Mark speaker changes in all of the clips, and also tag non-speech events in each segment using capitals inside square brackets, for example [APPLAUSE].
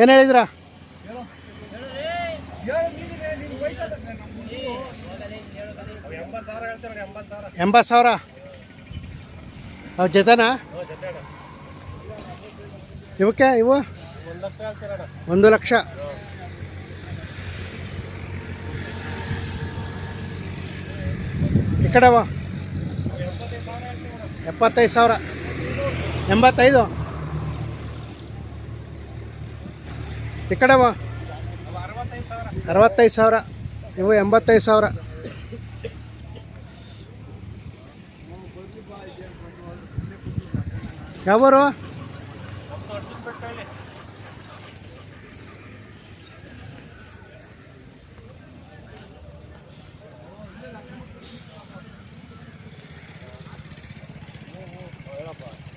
Speaker 1: ಏನು ಹೇಳಿದ್ರ? ಸಾವಿರ. ಅವ್ರ ಜೊತೆನಾ? ಇವಕ್ಕೆ ಇವು? ಒಂದು ಲಕ್ಷ. ಕಡೆವ? ಎಪ್ಪತ್ತೈದು ಸಾವಿರ. ಎಂಬತ್ತೈದು? ಈ ಕಡೆವ? ಅರವತ್ತೈದು ಸಾವಿರ. ಇವು ಎಂಬತ್ತೈದು ಸಾವಿರ. ಯಾವರು?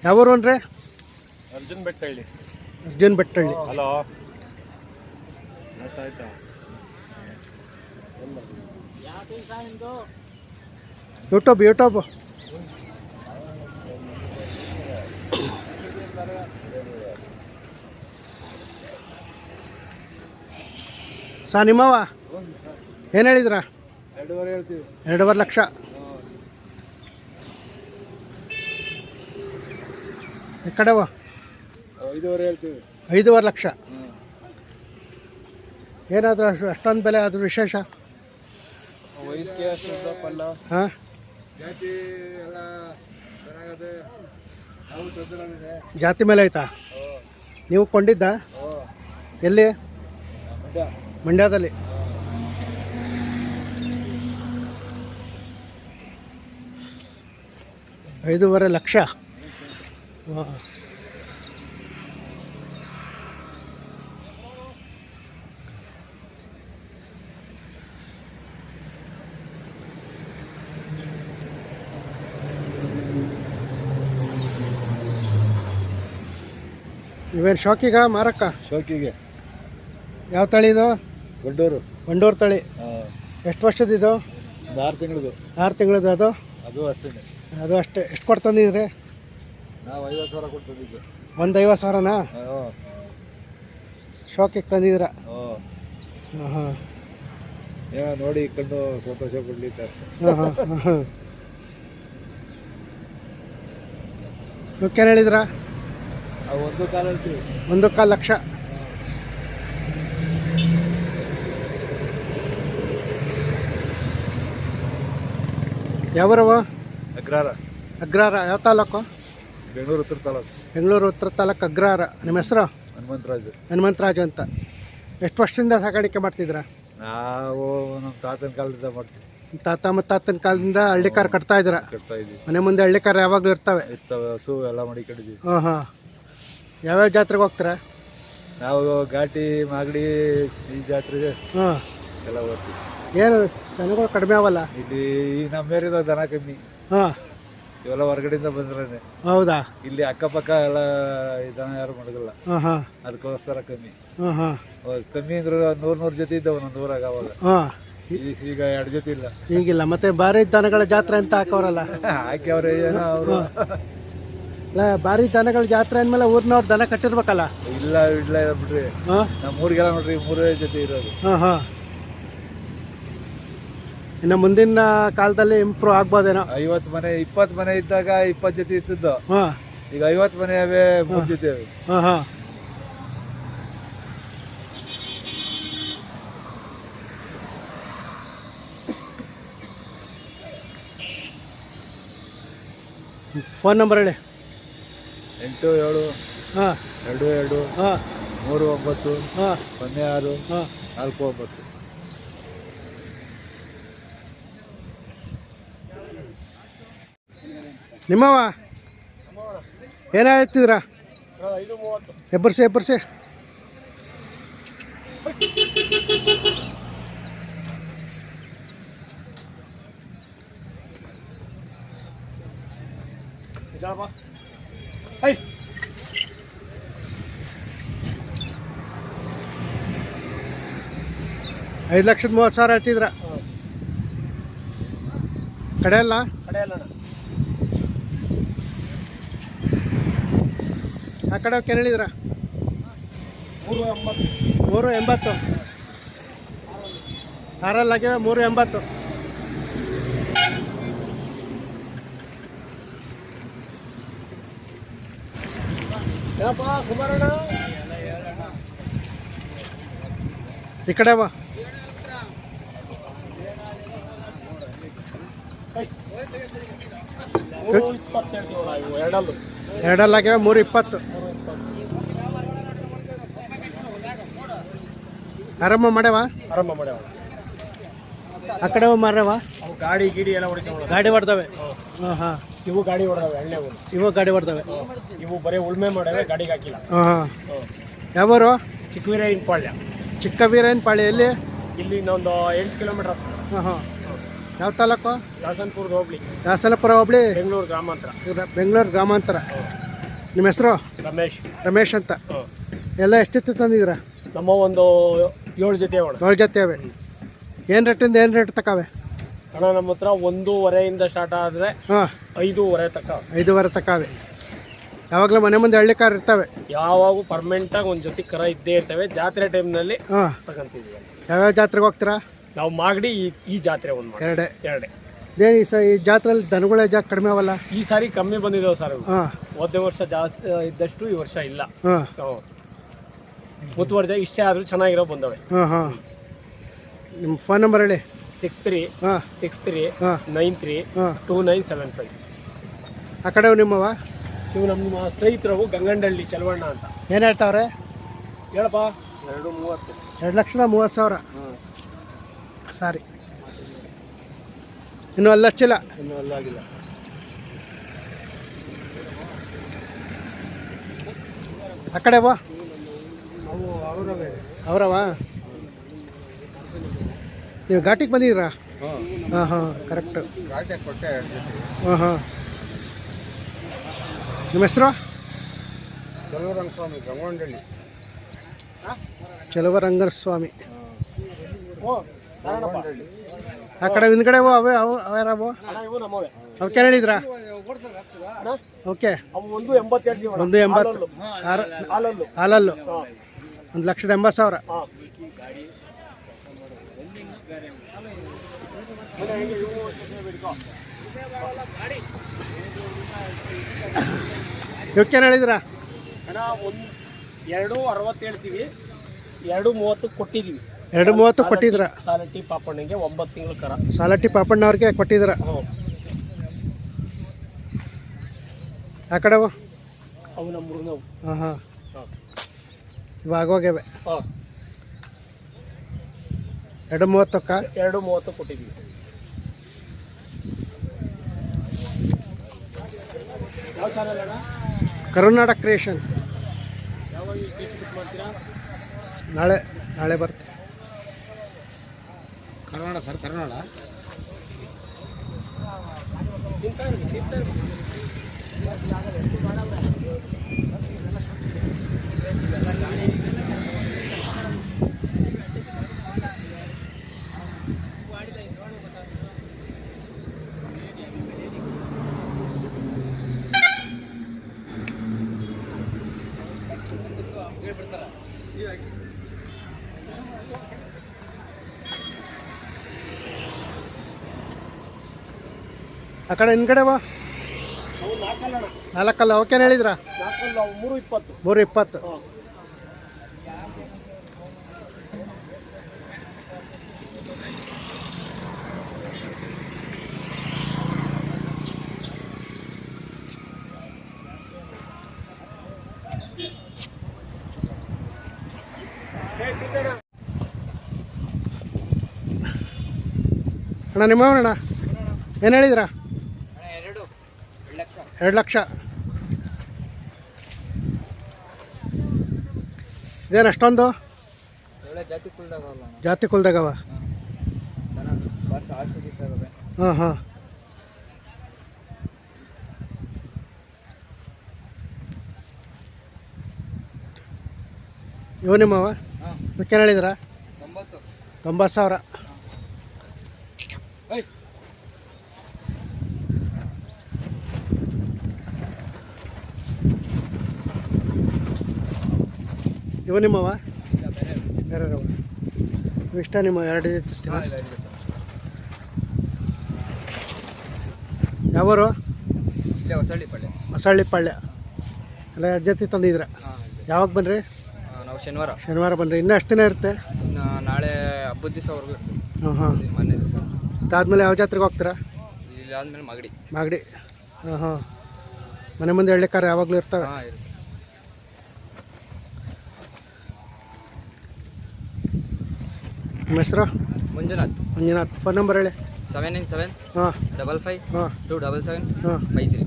Speaker 1: ಯಾವರು ಅಂದ್ರೆ?
Speaker 2: Arjun Bettahalli.
Speaker 1: Arjun Bettahalli.
Speaker 2: Hello.
Speaker 1: YouTube YouTube ಸಾ ನಿಮ್ಮವ ಏನು ಹೇಳಿದ್ರ?
Speaker 2: ಎರಡೂವರೆ ಹೇಳ್ತೀವಿ.
Speaker 1: ಎರಡೂವರೆ ಲಕ್ಷ. ಕಡೆವ
Speaker 2: ಐದೂವರೆ ಹೇಳ್ತೀವಿ.
Speaker 1: ಐದೂವರೆ ಲಕ್ಷ. ಏನಾದರೂ ಅಷ್ಟು ಅಷ್ಟೊಂದು ಬೆಲೆ ಆದರೂ ವಿಶೇಷ?
Speaker 2: ವಯಸ್ಸಿಗೆ
Speaker 1: ಹಾಂ?
Speaker 2: ಜಾತಿ
Speaker 1: ಮೇಲೆ ಆಯ್ತಾ? ನೀವು ಕೊಂಡಿದ್ದ? ಎಲ್ಲಿ? ಮಂಡ್ಯದಲ್ಲಿ. ಐದೂವರೆ ಲಕ್ಷ. ಇವೇನು ಶೋಕಿಗ ಮಾರಕ್ಕ?
Speaker 2: ಶೋಕಿಗೆ.
Speaker 1: ಯಾವ ತಳಿ ಇದು?
Speaker 2: ಬಂಡೂರು.
Speaker 1: ಬಂಡೂರು ತಳಿ. ಎಷ್ಟು ವರ್ಷದಿದು
Speaker 2: ಇದು? ಆರು ತಿಂಗಳದು.
Speaker 1: ಆರು ತಿಂಗಳದು ಅದು?
Speaker 2: ಅದು ಅಷ್ಟೇ
Speaker 1: ಅದು ಅಷ್ಟೇ. ಎಷ್ಟು ಕೊಡ್ತಂದಿದ್ರಿ? ತಂದಿದ್ರಿ
Speaker 2: ನಾವು ಐವತ್ತು ಸಾವಿರ ಕೊಟ್ಟು ತಂದಿದ್ದು
Speaker 1: ಒಂದು ಐವತ್ತು ಸಾವಿರನಾ?
Speaker 2: ಶಾಕ್
Speaker 1: ತಂದಿದ್ರ ತಂದಿದ್ದೀರ?
Speaker 2: ಹ್ಞೂ
Speaker 1: ಹಾಂ ಹಾಂ.
Speaker 2: ಏನೋ ನೋಡಿ ಕಂಡು ಸಂತೋಷ
Speaker 1: ಕೊಡ್ಲಿ ಇವಕ್ಕೇನು ಹೇಳಿದ್ರ?
Speaker 2: ಒಂದು ಕಾಲ
Speaker 1: ಒಂದು ಕಾಲು ಲಕ್ಷ. ಯಾವರವ
Speaker 2: ಅಗ್ರಾರ.
Speaker 1: ಅಗ್ರಾರ ಯಾವ ತಾಲೂಕು?
Speaker 2: ಬೆಂಗಳೂರು ಉತ್ತರ ತಾಲೂಕು.
Speaker 1: ಬೆಂಗಳೂರು ಉತ್ತರ ತಾಲೂಕು ಅಗ್ರಹಾರ ನಿಮ್ಮ ಹೆಸರು?
Speaker 2: ಹನುಮಂತರಾಜು.
Speaker 1: ಹನುಮಂತರಾಜು ಅಂತ. ಎಷ್ಟು ವರ್ಷದಿಂದ ಸಾಗಾಣಿಕೆ ಮಾಡ್ತಿದ್ರ
Speaker 2: ನಾವು ನಮ್ಮ ತಾತನ ಕಾಲದಿಂದ ಮಾಡ್ತೀವಿ.
Speaker 1: ತಾತ ಮತ್ತು ತಾತನ ಕಾಲದಿಂದ ಹಳ್ಳಿಕಾರ ಕಟ್ತಾ ಇದ್ದೀರಾ?
Speaker 2: ಕಟ್ತಾ ಇದ್ದೀವಿ.
Speaker 1: ಮನೆ ಮುಂದೆ ಹಳ್ಳಿಕಾರ ಯಾವಾಗಲೂ ಇರ್ತವೆ?
Speaker 2: ಇರ್ತವೆ ಹಸು ಎಲ್ಲ ಮಡಿಕೊಂಡಿದ್ದೀವಿ.
Speaker 1: ಹಾಂ ಹಾಂ. ಯಾವ್ಯಾವ ಜಾತ್ರೆಗೆ ಹೋಗ್ತೀರಾ?
Speaker 2: ನಾವು ಘಾಟಿ ಮಾಗಡಿ ಈ ಜಾತ್ರೆಗೆ
Speaker 1: ಹಾಂ.
Speaker 2: ಎಲ್ಲ ಹೋಗ್ತೀವಿ.
Speaker 1: ಏನು ದನಗಳು ಕಡಿಮೆ ಅವಲ್ಲ?
Speaker 2: ಇಲ್ಲಿ ಈ ನಮ್ಮ ಏರಿಯಾದ ದನ ಕಮ್ಮಿ.
Speaker 1: ಹಾಂ.
Speaker 2: ಇವೆಲ್ಲ ಹೊರಗಡೆಯಿಂದ ಬಂದ್ರೆ
Speaker 1: ಹೌದಾ?
Speaker 2: ಇಲ್ಲಿ ಅಕ್ಕಪಕ್ಕ ಎಲ್ಲ ಇದನ್ನ ದನ ಯಾರು ಮಾಡೋದಿಲ್ಲ. ಅದಕ್ಕೋಸ್ಕರ ಕಮ್ಮಿ. ಅವಾಗ ಕಮ್ಮಿ ಅಂದ್ರೆ ನೂರ್ ನೂರ್ ಜೊತೆ ಇದ್ದವು ಒಂದೊಂದು ಊರಾಗ ಅವಾಗ. ಈಗ ಎರಡು ಜೊತೆ ಇಲ್ಲ.
Speaker 1: ಈಗಿಲ್ಲ ಮತ್ತೆ ಬಾರಿ ದನಗಳ ಜಾತ್ರೆ ಅಂತ ಹಾಕೋರಲ್ಲ [LAUGHS]
Speaker 2: ಹಾಕಿ ಅವ್ರೆ ಏನೋ ಅವರು.
Speaker 1: ಇಲ್ಲ ಭಾರಿ ದನಗಳ ಜಾತ್ರೆ ಅಂದ್ಮೇಲೆ ಊರ್ನವ್ರ ದನ ಕಟ್ಟಿರ್ಬೇಕಲ್ಲ.
Speaker 2: ಇಲ್ಲ ಇಲ್ಲ ಬಿಡ್ರಿ. ನಮ್ಮ ಊರಿಗೆಲ್ಲ ನೋಡ್ರಿ ಮೂರೇ ಜೊತೆ ಇರೋದು.
Speaker 1: ಹಾಂ ಹಾಂ. ಇನ್ನು ಮುಂದಿನ ಕಾಲದಲ್ಲಿ ಇಂಪ್ರೂವ್ ಆಗ್ಬೋದೇನೋ.
Speaker 2: ಐವತ್ತು ಮನೆ ಇಪ್ಪತ್ತು ಮನೆ ಇದ್ದಾಗ ಇಪ್ಪತ್ತು ಜೊತೆ ಇತ್ತಿದ್ದು
Speaker 1: ಹಾಂ.
Speaker 2: ಈಗ ಐವತ್ತು ಮನೆ ಅವೇ ಮೂರು ಜೊತೆ. ಅವೆ
Speaker 1: ಹಾಂ ಹಾಂ. ಫೋನ್ ನಂಬರ್ ಹೇಳಿ.
Speaker 2: ಎಂಟು ಏಳು
Speaker 1: ಹಾಂ.
Speaker 2: ಎರಡು ಎರಡು
Speaker 1: ಹಾಂ.
Speaker 2: ಮೂರು ಒಂಬತ್ತು
Speaker 1: ಹಾಂ.
Speaker 2: ಸೊನ್ನೆ ಆರು
Speaker 1: ಹಾಂ.
Speaker 2: ನಾಲ್ಕು ಒಂಬತ್ತು.
Speaker 1: ನಿಮ್ಮವ ಏನ ಹೇಳ್ತಿದ್ರ ಎಬ್ಬರ್ಸಿ ಎಬ್ಬರ್ಸಿ. ಐದು ಲಕ್ಷದ ಮೂವತ್ತು ಸಾವಿರ ಹೇಳ್ತಿದ್ರ ಕಡೆ ಅಲ್ಲ
Speaker 3: ಕಡೆ ಅಲ್ಲ
Speaker 1: ಆ ಕಡೆ ಕೇಳಿದ್ರ
Speaker 3: ಮೂರು ಎಂಬತ್ತು.
Speaker 1: ಆರಲ್ಲಾಗಿವೆ ಮೂರು ಎಂಬತ್ತು. ಈ ಕಡೆ ಬಾ. ಎರಡಲ್ಲಾಗಿವೆ ಮೂರು ಇಪ್ಪತ್ತು. ಆರಾಮ ಮಾಡ್ಯಾವ
Speaker 3: ಆರಂಭ ಮಾಡ್ಯಾವ
Speaker 1: ಆ ಕಡೆ ಮಾರ್ಯಾವ
Speaker 3: ಅವು ಗಾಡಿ ಗಿಡಿ ಎಲ್ಲ ಹೊಡಿತಾವೆ
Speaker 1: ಗಾಡಿ ಹೊಡ್ದಾವೆ? ಹಾಂ. ಹಾಂ
Speaker 3: ಇವು ಗಾಡಿ ಹೊಡ್ದಾವೆ ಎಣ್ಣೆವು
Speaker 1: ಇವು ಗಾಡಿ ಹೊಡ್ದಾವೆ?
Speaker 3: ಇವು ಬರೀ ಉಳ್ಮೆ ಮಾಡ್ಯಾವೆ ಗಾಡಿಗೆ ಹಾಕಿಲ್ಲ.
Speaker 1: ಹಾಂ ಹಾಂ. ಯಾವರು?
Speaker 3: ಚಿಕ್ಕವೀರಯ್ಯನ ಪಾಳ್ಯ.
Speaker 1: ಚಿಕ್ಕ ಪಾಳ್ಯ ಎಲ್ಲಿ?
Speaker 3: ಇಲ್ಲಿ ಇನ್ನೊಂದು ಎಂಟು ಕಿಲೋಮೀಟರ್
Speaker 1: ಹಾಂ ಹಾಂ. ಯಾವ ತಾಲೂಕು?
Speaker 3: ದಾಸನ್ಪುರದ ಹೋಗ್ಲಿ
Speaker 1: ದಾಸನಪುರ ಹೋಬಳಿ?
Speaker 3: ಬೆಂಗಳೂರು ಗ್ರಾಮಾಂತರ.
Speaker 1: ಇವ್ರ- ಬೆಂಗಳೂರು ಗ್ರಾಮಾಂತರ. ನಿಮ್ಮ ಹೆಸರು?
Speaker 3: ರಮೇಶ್.
Speaker 1: ರಮೇಶ್ ಅಂತ. ಎಲ್ಲ ಎಷ್ಟಿತ್ತು ತಂದಿದ್ದೀರಾ?
Speaker 3: ನಮ್ಮ ಒಂದು ಏಳು ಜೊತೆ ಅವಳು
Speaker 1: ಏಳು ಜೊತೆ ಅವೆ ಏನು ರೇಟಿಂದ ಏನು ರೇಟ್ ತಕಾವೆ
Speaker 3: ಅಣ್ಣ ನಮ್ಮ ಹತ್ರ ಒಂದೂವರೆಯಿಂದ ಸ್ಟಾರ್ಟ್ ಆದರೆ
Speaker 1: ಹಾಂ.
Speaker 3: ಐದೂವರೆ ತಕ
Speaker 1: ಐದೂವರೆ ತಕಾವೆ ಯಾವಾಗಲೂ ಮನೆ ಮುಂದೆ ಹಳ್ಳಿ ಕಾರ್ ಇರ್ತವೆ.
Speaker 3: ಯಾವಾಗೂ ಪರ್ಮನೆಂಟಾಗಿ ಒಂದು ಜೊತೆ ಕರ ಇದ್ದೇ ಇರ್ತವೆ. ಜಾತ್ರೆ ಟೈಮ್ನಲ್ಲಿ
Speaker 1: ಹಾಂ.
Speaker 3: ತಗೊಂತೀವಿ
Speaker 1: ಯಾವ್ಯಾವ ಜಾತ್ರೆಗೆ ಹೋಗ್ತೀರಾ?
Speaker 3: ನಾವು ಮಾಗಡಿ ಈ ಈ ಜಾತ್ರೆ ಒಂದು
Speaker 1: ಎರಡೇ.
Speaker 3: ಎರಡೇ.
Speaker 1: ಇದೇನು ಈ ಸ ಈ ಜಾತ್ರೆಯಲ್ಲಿ ದನಗಳೇ ಜಾ ಕಡಿಮೆ ಅವಲ್ಲ?
Speaker 3: ಈ ಸಾರಿ ಕಮ್ಮಿ ಬಂದಿದ್ದಾವೆ ಸರ್.
Speaker 1: ಹಾಂ.
Speaker 3: ಹೋದ ವರ್ಷ ಜಾಸ್ತಿ ಇದ್ದಷ್ಟು ಈ ವರ್ಷ ಇಲ್ಲ.
Speaker 1: ಹಾಂ.
Speaker 3: ಹ್ಞೂ ಮುತುವರ್ಜ ಇಷ್ಟೇ ಆದರೂ ಚೆನ್ನಾಗಿರೋ ಬಂದವೆ.
Speaker 1: ಹಾಂ ಹಾಂ. ನಿಮ್ಮ ಫೋನ್ ನಂಬರ್ ಹೇಳಿ.
Speaker 3: ಸಿಕ್ಸ್ ತ್ರೀ
Speaker 1: ಹಾಂ.
Speaker 3: ಸಿಕ್ಸ್ ತ್ರೀ
Speaker 1: ಹಾಂ.
Speaker 3: ನೈನ್ ತ್ರೀ
Speaker 1: ಹಾಂ.
Speaker 3: ಟೂ ನೈನ್ ಸೆವೆನ್ ಫೈವ್
Speaker 1: ಆ ಕಡೆ ನಿಮ್ಮವ
Speaker 3: ಇವು ನಮ್ಮ ಸ್ನೇಹಿತರವು ಗಂಗಂಡಳ್ಳಿ ಚಲವಣ್ಣ ಅಂತ.
Speaker 1: ಏನು ಹೇಳ್ತಾವ್ರೆ?
Speaker 3: ಹೇಳಪ್ಪ. ಎರಡು ಮೂವತ್ತು.
Speaker 1: ಎರಡು ಲಕ್ಷದ ಮೂವತ್ತು ಸಾವಿರ. ಸಾರಿ. ಇನ್ನೂ ಅಲ್ಲಿ ಹಚ್ಚಿಲ್ಲ.
Speaker 3: ಇನ್ನೂ ಅಲ್ಲಾಗಿಲ್ಲ
Speaker 1: ಆ ಕಡೆ ಬಾ
Speaker 2: ಅವರವೇ.
Speaker 1: ನೀವು ಘಾಟಿಗೆ ಬಂದಿದ್ದೀರಾ?
Speaker 2: ಹಾಂ.
Speaker 1: ಹಾಂ ಹಾಂ ಕರೆಕ್ಟ್ ಹಾಂ ಹಾಂ. ನಿಮ್ಮ ಹೆಸರು?
Speaker 2: ಸ್ವಾಮಿ ಗಂಗೊಂಡಳ್ಳಿ.
Speaker 1: ಚಲುವರಂಗರ ಸ್ವಾಮಿ. ಆ ಕಡೆ ಹಿಂದ್ಗಡೆ ಅವು ಅವೇ ಅವು ಅವ್ಯಾರವು ಅವಕ್ಕೆ ಹೇಳಿದ್ರಾ ಓಕೆ
Speaker 3: ಒಂದು ಎಂಬತ್ತು. ಹಾಲಲ್ಲು.
Speaker 1: ಹಾಲಲ್ಲು. ಒಂದು ಲಕ್ಷದ ಎಂಬತ್ತು ಸಾವಿರ. ಇವಕ್ಕೇನು ಹೇಳಿದ್ರಾ
Speaker 3: ಒಂದು ಎರಡು ಅರವತ್ತು ಹೇಳ್ತೀವಿ. ಎರಡು ಮೂವತ್ತು ಕೊಟ್ಟಿದ್ದೀವಿ
Speaker 1: ಎರಡು ಮೂವತ್ತು ಕೊಟ್ಟಿದ್ರ
Speaker 3: ಸಾಲಟ್ಟಿ ಪಾಪಣ್ಣಗೆ ಒಂಬತ್ತು ತಿಂಗಳು ಕರ.
Speaker 1: ಸಾಲಟ್ಟಿ ಪಾಪಣ್ಣವ್ರಿಗೆ ಕೊಟ್ಟಿದ್ರ
Speaker 3: ಹ್ಞೂ
Speaker 1: ಆ ಕಡೆ ಅವು
Speaker 3: ಅವು ನಮ್ಮ
Speaker 1: ಹಾಂ ಹಾಂ ಇವಾಗ ಹೋಗ್ಯಾವೆ
Speaker 3: ಹಾಂ.
Speaker 1: ಎರಡು ಮೂವತ್ತಕ್ಕ?
Speaker 3: ಎರಡು ಮೂವತ್ತು ಕೊಟ್ಟಿದ್ದೀವಿ. ಯಾವ ಚಾನಲ್ ಅಣ್ಣ?
Speaker 1: ಕರುನಾಡ ಕ್ರಿಯೇಷನ್.
Speaker 3: ಯಾವಾಗ ಫೇಸ್ಬುಕ್ ಮಾಡ್ತೀರಾ?
Speaker 1: ನಾಳೆ ನಾಳೆ ಬರ್ತೀನಿ.
Speaker 2: ಕರ್ನಾಡ ಸರ್ ಕನ್ನಡ
Speaker 1: ಆ ಕಡೆ ಹಿಂದ್ಗಡೆ ಬಾ.
Speaker 3: ಅವು ನಾಲ್ಕಲ್ಲ
Speaker 1: ಅವಕ್ಕೇನು ಹೇಳಿದ್ರಾ?
Speaker 3: ಮೂರು ಇಪ್ಪತ್ತು.
Speaker 1: ಮೂರು ಇಪ್ಪತ್ತು. ಅಣ್ಣ ನಿಮ್ಮ ಅಣ್ಣ? ಏನು ಹೇಳಿದ್ರಾ? ಎರಡು ಲಕ್ಷ. ಇದೇನು ಅಷ್ಟೊಂದು?
Speaker 2: ಜಾತಿ
Speaker 1: ಕುಲ್ದಾಗವ. ಹಾಂ ಹಾಂ. ಇವು ನಿಮ್ಮವ ಏನು ಹೇಳಿದ್ರಾ?
Speaker 2: ತೊಂಬತ್ತು.
Speaker 1: ತೊಂಬತ್ತು ಸಾವಿರ. ಇವ ನಿಮ್ಮವ? ಬೇರೆ ಇಷ್ಟ ನಿಮ್ಮ ಎರಡು ಜೊತೆ ಯಾವರು?
Speaker 4: ಹೊಸಳ್ಳಿ
Speaker 1: ಪಾಳ್ಯ ಎಲ್ಲ ಎರಡು ಜೊತೆ ತಂದಿದ್ರ ಯಾವಾಗ ಬನ್ರಿ?
Speaker 4: ನಾವು ಶನಿವಾರ.
Speaker 1: ಶನಿವಾರ ಬನ್ರಿ. ಇನ್ನೂ ಎಷ್ಟು ದಿನ ಇರುತ್ತೆ?
Speaker 4: ನಾಳೆ ಹಬ್ಬದ ದಿವಸವರೆಗೂ ಇರ್ತೀವಿ
Speaker 1: ಹಾಂ ಹಾಂ
Speaker 4: ಮೊನ್ನೆ ದಿವಸ.
Speaker 1: ಅದಾದ್ಮೇಲೆ ಯಾವ ಜಾತ್ರೆಗೆ ಹೋಗ್ತೀರಾ?
Speaker 4: ಇಲ್ಲಿ ಆದಮೇಲೆ ಮಗಡಿ.
Speaker 1: ಮಾಗಡಿ. ಹಾಂ ಹಾಂ ಮನೆ ಮುಂದೆ ಎಳ್ಳಿಕಾರ ಯಾವಾಗಲೂ ಇರ್ತಾವೆ?
Speaker 4: ಹಾಂ
Speaker 1: ನಿಮ್ಮ ಹೆಸರು?
Speaker 4: ಮಂಜುನಾಥ್.
Speaker 1: ಮಂಜುನಾಥ್. ಫೋನ್ ನಂಬರ್ ಹೇಳಿ.
Speaker 4: ಸೆವೆನ್ ನೈನ್ ಸೆವೆನ್
Speaker 1: ಹಾಂ.
Speaker 4: ಡಬಲ್ ಫೈವ್
Speaker 1: ಹಾಂ.
Speaker 4: ಟು ಡಬಲ್ ಸೆವೆನ್
Speaker 1: ಹಾಂ.
Speaker 4: Five three